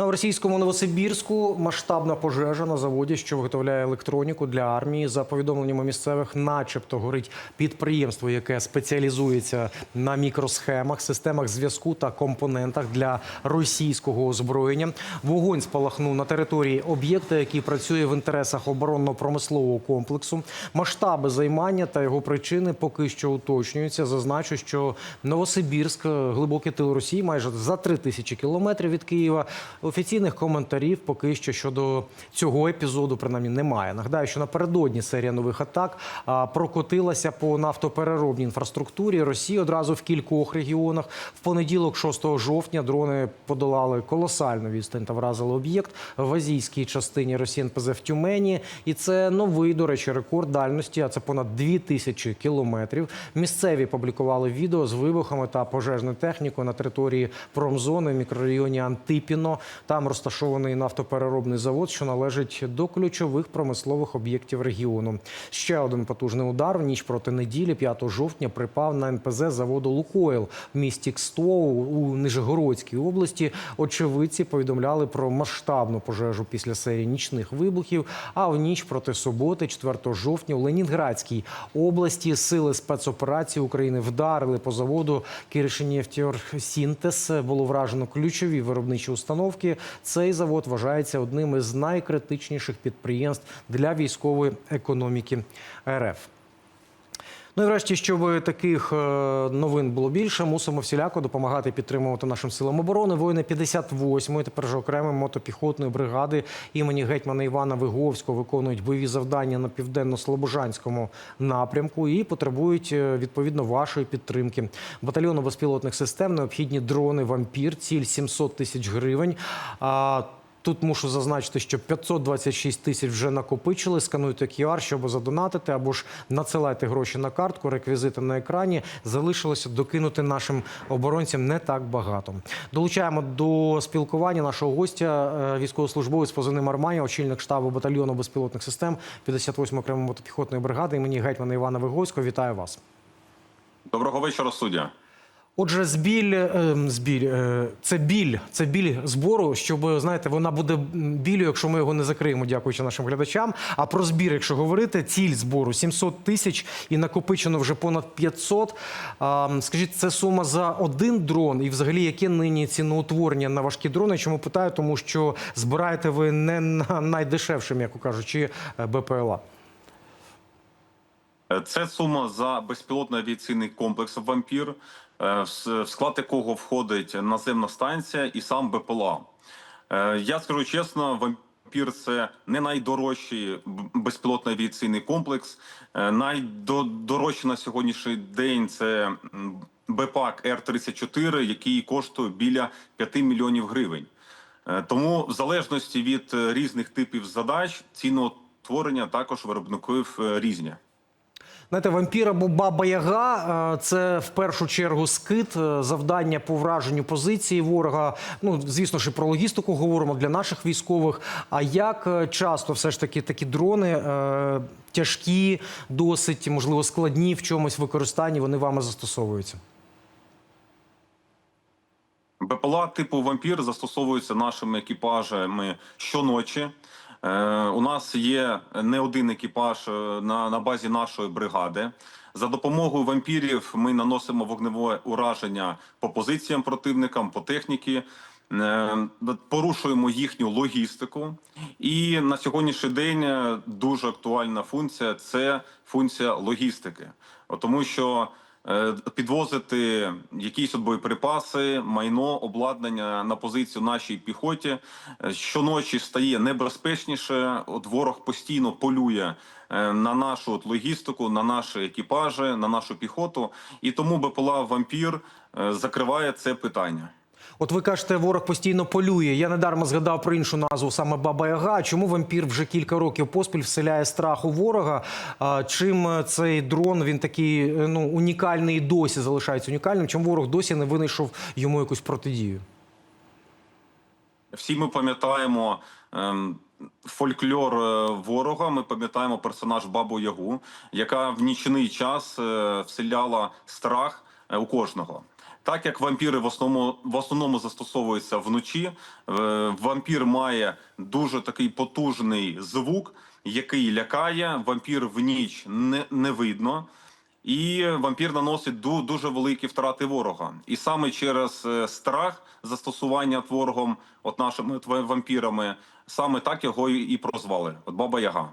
На російському Новосибірську масштабна пожежа на заводі, що виготовляє електроніку для армії. За повідомленнями місцевих, начебто горить підприємство, яке спеціалізується на мікросхемах, системах зв'язку та компонентах для російського озброєння. Вогонь спалахнув на території об'єкта, який працює в інтересах оборонно-промислового комплексу. Масштаби займання та його причини поки що уточнюються. Зазначу, що Новосибірськ, глибокий тил Росії, майже за три тисячі кілометрів від Києва. Офіційних коментарів поки що щодо цього епізоду принаймні немає. Нагадаю, що напередодні серія нових атак прокотилася по нафтопереробній інфраструктурі Росії одразу в кількох регіонах. В понеділок, 6 жовтня, дрони подолали колосальну відстань та вразили об'єкт в азійській частині Росії НПЗ в Тюмені. І це новий, до речі, рекорд дальності. А це понад 2 тисячі кілометрів. Місцеві публікували відео з вибухами та пожежною технікою на території промзони в мікрорайоні Антипіно. Там розташований нафтопереробний завод, що належить до ключових промислових об'єктів регіону. Ще один потужний удар в ніч проти неділі, 5 жовтня, припав на НПЗ заводу Лукойл в місті Кстоу у Нижегородській області. Очевидці повідомляли про масштабну пожежу після серії нічних вибухів. А в ніч проти суботи, 4 жовтня, у Ленінградській області сили спецоперації України вдарили по заводу Киришинєвтьорсінтез. Було вражено ключові виробничі установки. Цей завод вважається одним із найкритичніших підприємств для військової економіки РФ. Ну і врешті, щоб таких е, новин було більше, мусимо всіляко допомагати підтримувати нашим силам оборони. Воїни 58-ї, тепер же окремої мотопіхотної бригади імені гетьмана Івана Виговського виконують бойові завдання на південно-слобожанському напрямку і потребують е, відповідно вашої підтримки. Батальйону безпілотних систем необхідні дрони вампір, ціль 700 тисяч гривень. Тут мушу зазначити, що 526 тисяч вже накопичили. Скануйте QR, щоб задонатити, або ж надсилайте гроші на картку, реквізити на екрані. Залишилося докинути нашим оборонцям не так багато. Долучаємо до спілкування нашого гостя, е, військовослужбовець позивним Армані, очільник штабу батальйону безпілотних систем 58 окремої мотопіхотної бригади імені гетьмана Івана Виговського. Вітаю вас. Доброго вечора, суддя. Отже, збіль, е, е, це біль, це біль збору. Щоб знаєте, вона буде білю, якщо ми його не закриємо, дякуючи нашим глядачам. А про збір, якщо говорити, ціль збору 700 тисяч і накопичено вже понад 500. Скажіть, це сума за один дрон, і взагалі яке нині ціноутворення на важкі дрони? Чому питаю? Тому що збираєте ви не на найдешевшим, як кажучи, БПЛА. Це сума за безпілотний авіаційний комплекс Вампір, е, в склад якого входить наземна станція і сам БПЛА. Е, Я скажу чесно, вампір це не найдорожчий безпілотний авіаційний комплекс. Е, Найдорожчий на сьогоднішній день це БПАК Р-34, який коштує біля 5 мільйонів гривень. Е, Тому, в залежності від різних типів задач, ціноутворення також виробників різні. Знаєте, вампір або баба Яга е, це в першу чергу скид, е, завдання по враженню позиції ворога. Ну звісно ж, і про логістику говоримо для наших військових. А як е, часто все ж таки такі дрони тяжкі, досить можливо складні в чомусь використанні, вони вами застосовуються? БПЛА типу вампір застосовуються нашими екіпажами щоночі. Е, у нас є не один екіпаж е, на, на базі нашої бригади. За допомогою вампірів ми наносимо вогневе ураження по позиціям противникам, по техніці, е, порушуємо їхню логістику. І на сьогоднішній день дуже актуальна функція це функція логістики, тому що підвозити якісь от боєприпаси, майно, обладнання на позицію нашій піхоті е, щоночі стає небезпечніше. От ворог постійно полює е, на нашу от логістику, на наші екіпажі, на нашу піхоту, і тому БПЛА вампір е, закриває це питання. От ви кажете, ворог постійно полює. Я недарма згадав про іншу назву саме Баба Яга. Чому вампір вже кілька років поспіль вселяє страх у ворога? Чим цей дрон він такий ну унікальний і досі залишається унікальним? Чому ворог досі не винайшов йому якусь протидію? Всі ми пам'ятаємо ем, фольклор е, ворога. Ми пам'ятаємо персонаж Бабу Ягу, яка в нічний час е, вселяла страх е, у кожного. Так як вампіри в основному в основному застосовуються вночі, е, вампір має дуже такий потужний звук, який лякає. Вампір в ніч не, не видно. І вампір наносить ду- дуже великі втрати ворога. І саме через е, страх застосування ворогом, от нашими вампірами, саме так його і прозвали. От Баба Яга.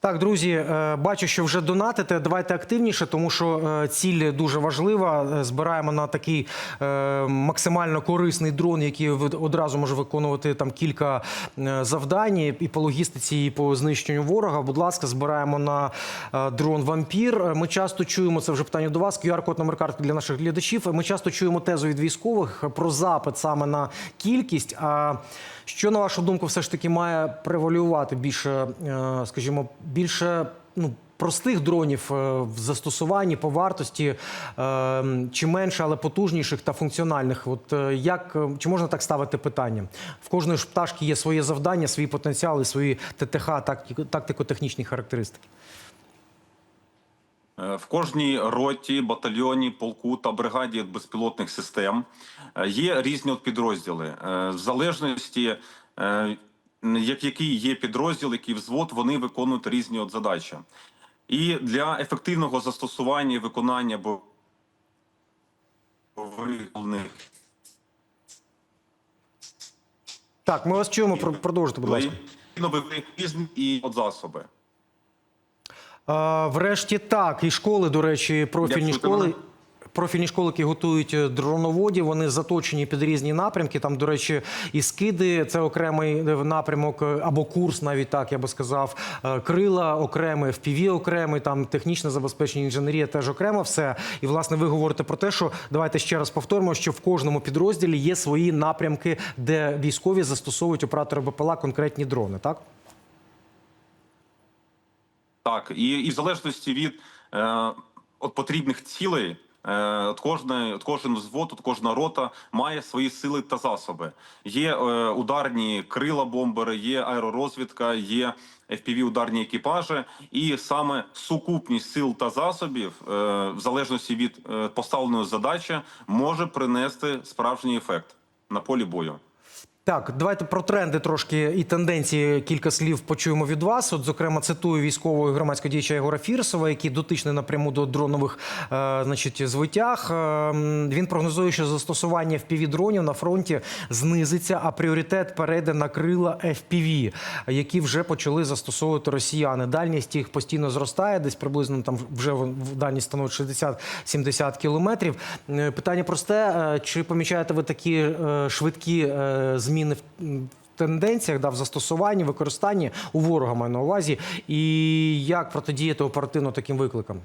Так, друзі, е, бачу, що вже донатите. Давайте активніше, тому що е, ціль дуже важлива. Е, Збираємо на такий максимально корисний дрон, який одразу може виконувати там кілька завдань і по логістиці, і по знищенню ворога. Будь ласка, збираємо на дрон вампір. Ми часто чуємо це вже питання до вас. QR-код номер картки для наших глядачів. Ми часто чуємо тезу від військових про запит саме на кількість. А що на вашу думку, все ж таки має превалювати більше, е, більше ну. Простих дронів е, в застосуванні по вартості е, чи менше, але потужніших та функціональних. От е, як чи можна так ставити питання? В кожної ж пташки є своє завдання, свої потенціали, свої ТТХ, тактико- тактико-технічні характеристики. В кожній роті, батальйоні, полку та бригаді безпілотних систем є різні підрозділи. В залежності, як який є підрозділ, який взвод, вони виконують різні от задачі. І для ефективного застосування і виконання бойових Так, ми вас чуємо. Про- Продовжуйте, будь ласка. і от засоби. А, врешті так. І школи, до речі, профільні Як чути школи. Профільні школи, які готують е, дроноводів, вони заточені під різні напрямки. Там, до речі, і скиди це окремий е, напрямок е, або курс, навіть так я би сказав. Крила окремий, FPV окремий, там технічне забезпечення, інженерія теж окремо все. І власне ви говорите про те, що давайте ще раз повторимо, що в кожному підрозділі є свої напрямки, де військові застосовують оператори БПЛА конкретні дрони. Так Так, і, і в залежності від е, от потрібних цілей, от, кожне, от кожен взвод, от кожна рота має свої сили та засоби. Є е, ударні крила бомбери, є аеророзвідка, є fpv ударні екіпажі, і саме сукупність сил та засобів, е, в залежності від е, поставленої задачі, може принести справжній ефект на полі бою. Так, давайте про тренди трошки і тенденції кілька слів почуємо від вас. От, зокрема, цитую військового і громадського діяча Єгора Фірсова, який дотичний напряму до дронових е, значить, звитяг. Е, він прогнозує, що застосування FPV-дронів на фронті знизиться, а пріоритет перейде на крила FPV, які вже почали застосовувати росіяни. Дальність їх постійно зростає, десь приблизно там вже в- дальність становить 60-70 кілометрів. Е, Питання просте: е, чи помічаєте ви такі е, швидкі е, зміни в тенденціях, да, в застосуванні, використанні у ворога маю на увазі, і як протидіяти оперативно таким викликам?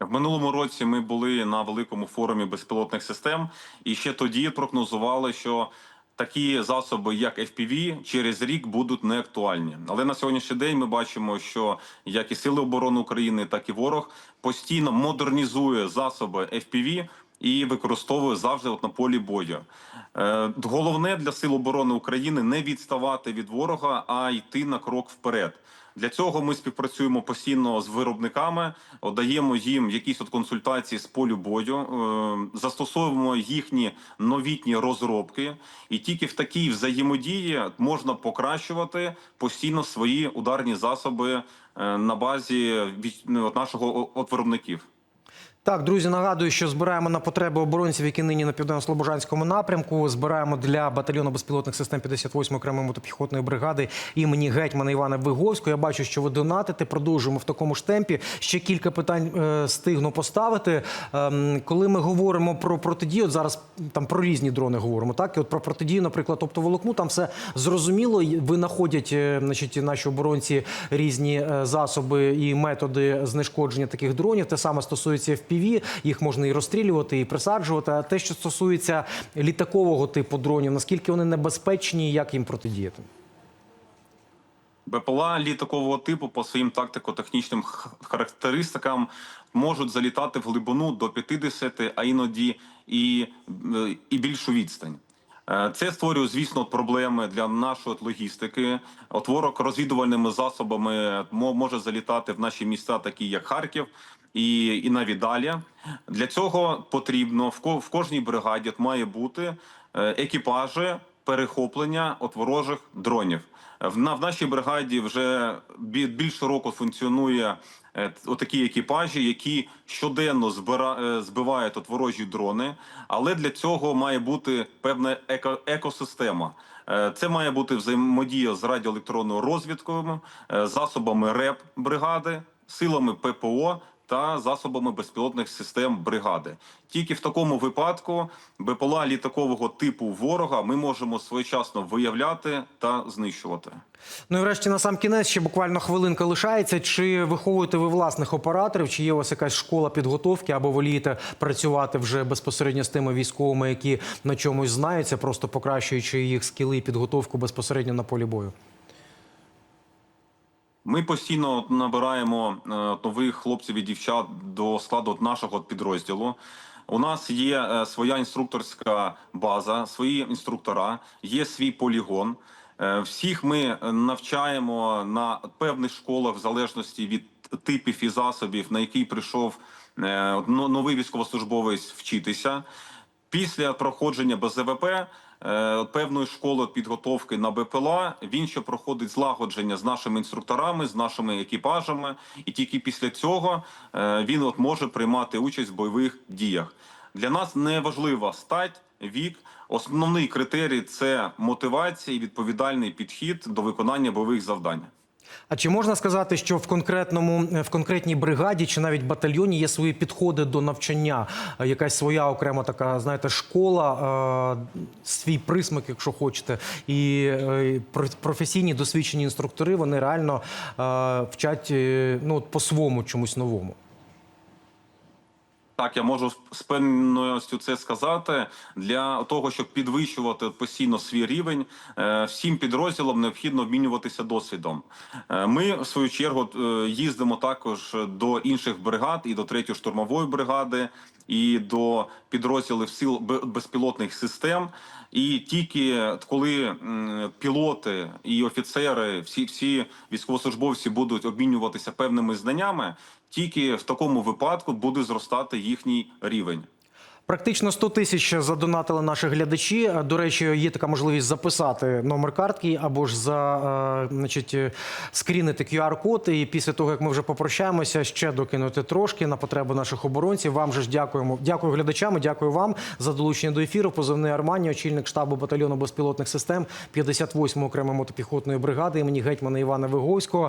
В минулому році ми були на великому форумі безпілотних систем, і ще тоді прогнозували, що такі засоби, як FPV, через рік будуть неактуальні. Але на сьогоднішній день ми бачимо, що як і сили оборони України, так і ворог постійно модернізує засоби FPV і використовує завжди от на полі бою. Е, головне для сил оборони України не відставати від ворога, а йти на крок вперед. Для цього ми співпрацюємо постійно з виробниками, даємо їм якісь от консультації з полю бою, е, застосовуємо їхні новітні розробки, і тільки в такій взаємодії можна покращувати постійно свої ударні засоби е, на базі ну, нашого от виробників. Так, друзі, нагадую, що збираємо на потреби оборонців, які нині на південно-слобожанському напрямку. Збираємо для батальйону безпілотних систем 58 окремої мотопіхотної бригади імені гетьмана Івана Виговського. Я бачу, що ви донатите. Продовжуємо в такому ж темпі. Ще кілька питань е, стигну поставити. Ем, коли ми говоримо про протидію, от зараз там про різні дрони говоримо. Так, і от про протидію, наприклад, оптоволокну, там все зрозуміло. Винаходять е, значить, наші оборонці різні е, засоби і методи знешкодження таких дронів. Те саме стосується FPV, їх можна і розстрілювати, і присаджувати. А те, що стосується літакового типу дронів, наскільки вони небезпечні, як їм протидіяти? БПЛА літакового типу по своїм тактико-технічним характеристикам можуть залітати в глибину до 50, а іноді і, е, і більшу відстань. Е, Це створює, звісно, проблеми для нашої логістики. От ворог розвідувальними засобами мо- може залітати в наші міста, такі як Харків і, і навіть далі. Для цього потрібно в кожній бригаді має бути е, екіпажі перехоплення от ворожих дронів. В, на, в нашій бригаді вже бі- більше року функціонує е, отакі екіпажі, які щоденно збира, е, збивають от ворожі дрони. Але для цього має бути певна еко, екосистема. Е, Це має бути взаємодія з радіоелектронною розвідкою, засобами РЕП бригади, силами ППО та засобами безпілотних систем бригади. Тільки в такому випадку БПЛА літакового типу ворога ми можемо своєчасно виявляти та знищувати. Ну і врешті на сам кінець ще буквально хвилинка лишається. Чи виховуєте ви власних операторів? Чи є у вас якась школа підготовки, або волієте працювати вже безпосередньо з тими військовими, які на чомусь знаються, просто покращуючи їх скіли і підготовку безпосередньо на полі бою? Ми постійно набираємо е, нових хлопців і дівчат до складу нашого підрозділу. У нас є е, своя інструкторська база, свої інструктора, є свій полігон. Е, Всіх ми навчаємо на певних школах в залежності від типів і засобів, на який прийшов новий військовослужбовець вчитися. Після проходження БЗВП е, певної школи підготовки на БПЛА він ще проходить злагодження з нашими інструкторами, з нашими екіпажами, і тільки після цього е, він от може приймати участь в бойових діях. Для нас не важлива стать, вік. Основний критерій це мотивація і відповідальний підхід до виконання бойових завдань. А чи можна сказати, що в конкретному в конкретній бригаді чи навіть батальйоні є свої підходи до навчання? Е, Якась своя окрема така, знаєте, школа, е, свій присмак, якщо хочете, і е, про- професійні досвідчені інструктори вони реально вчать ну по-своєму чомусь новому. Так, я можу з певністю це сказати. Для того, щоб підвищувати постійно свій рівень, е, всім підрозділам необхідно обмінюватися досвідом. Е, Ми, в свою чергу, е, їздимо також до інших бригад і до 3-ї штурмової бригади, і до підрозділів сил безпілотних систем. І тільки коли пілоти і офіцери, всі всі військовослужбовці будуть обмінюватися певними знаннями, тільки в такому випадку буде зростати їхній рівень. Практично 100 тисяч задонатили наші глядачі. До речі, є така можливість записати номер картки або ж за е, значить, е, скрінити QR-код. І після того, як ми вже попрощаємося, ще докинути трошки на потребу наших оборонців. Вам же ж дякуємо. Дякую глядачам. Дякую вам за долучення до ефіру. Позивний Армані, очільник штабу батальйону безпілотних систем 58-ї окремої мотопіхотної бригади імені гетьмана Івана Виговського.